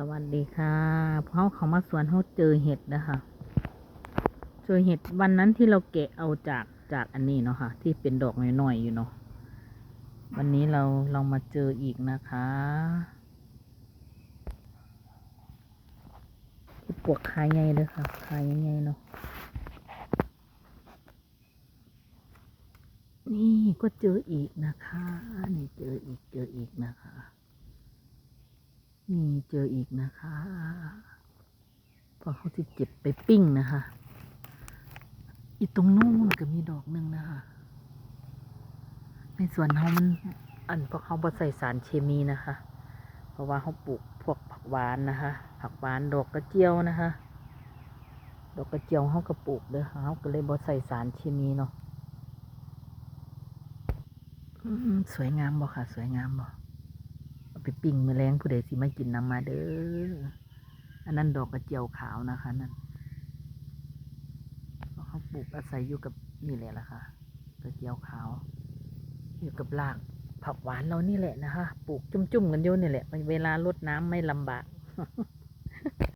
สวัสดีค่ะเพราะเขามาสวนเขาเจอเห็ดนะคะเจอเห็ดวันนั้นที่เราแกะเอาจากจากอันนี้เนาะค่ะ ที่เป็นดอกน้อยๆอยู่เนาะวันนี้เราลองมาเจออีกนะคะที่ปวกคายใหญ่เลยค่ะคายใหญ่เนาะนี่ก็เจออีกนะคะ นี่เจออีกเจออีกนะคะ นี่เจออีกนะคะพอเขาจะเจ็บไปปิ้งนะคะ อีตรงนู้นก็มีดอกหนึ่งนะคะ ในสวนเขามันอันเพราะเขาบ่ใส่สารเคมีนะคะ เพราะว่าเขาปลูกพวกผักหวานนะคะ ผักหวานดอกกระเจียวนะคะ ดอกกระเจียวเขาก็ปลูกเด้อค่ะเขาก็เลยบ่ใส่สารเคมีเนาะสวยงามบ่ค่ะ สวยงามบ่เอา ไปปิ้งแมลงผู้ใดสิมากินนำมาเด้อ อันนั้นดอกกระเจียวขาวนะคะนั่นเพราะเขาปลูกอาศัยอยู่กับนี่แหละล่ะค่ะ กระเจียวขาว อยู่กับรากผักหวานเรานี่แหละนะคะ ปลูกจุ่มๆกันอยู่นี่แหละ เวลารดน้ำไม่ลำบาก